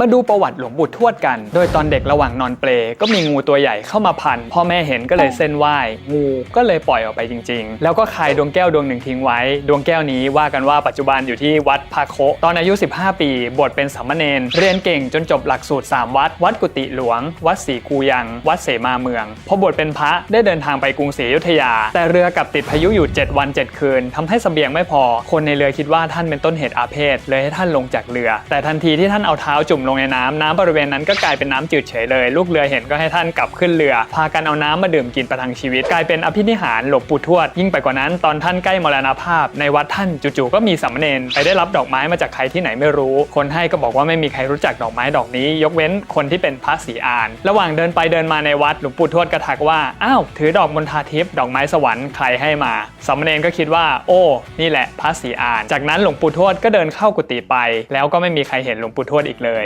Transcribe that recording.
มาดูประวัติหลวงปู่ทวดกัน โดยตอนเด็กระหว่างนอนเปลก็มีงูตัวใหญ่เข้ามาพัน พ่อแม่เห็นก็เลยเส้นไหว้ งูก็เลยปล่อยออกไปจริง ๆ แล้วก็คายดวงแก้วดวงหนึ่งทิ้งไว้ ดวงแก้วนี้ว่ากันว่าปัจจุบันอยู่ที่วัดพาโคตอนอายุ 15 ปีบวชเป็นสามเณรเรียนเก่งจนจบหลักสูตร 3 วัด วัดกุฏิหลวง วัดศรีกูยัง วัดเสมาเมืองพอบวชเป็นพระได้เดินทางไปกรุงศรีอยุธยา แต่เรือกลับติดพายุอยู่ 7 วัน 7 คืนทำให้เสบียงไม่พอ คนในเรือคิดว่าท่านเป็นต้นเหตุอาเพศเลยให้ท่านลงจากเรือ แต่ทันทีที่ท่านเอาเท้าจุ่มลงในน้ำน้ำบริเวณนั้นก็กลายเป็นน้ำจืดเฉยเลย ลูกเรือเห็นก็ให้ท่านกลับขึ้นเรือ พากันเอาน้ำมาดื่มกินประทังชีวิต กลายเป็นอภินิหารหลวงปู่ทวด ยิ่งไปกว่านั้นตอนท่านใกล้มรณภาพ ในวัดท่านจู่ๆก็มีสามเณรไปได้รับดอกไม้มาจากใครที่ไหนไม่รู้ คนให้ก็บอกว่าไม่มีใครรู้จักดอกไม้ดอกนี้ ยกเว้นคนที่เป็นพระศรีอาน ระหว่างเดินไปเดินมาในวัดหลวงปู่ทวดก็ทักว่าอ้าวถือดอกมณฑาทิพย์ดอกไม้สวรรค์ใครให้มาสามเณรก็คิดว่า โอ้ นี่แหละพระศรีอาน จากนั้นหลวงปู่ทวดก็เดินเข้ากุฏิไป แล้วก็ไม่มีใครเห็นหลวงปู่ทวดอีกเลย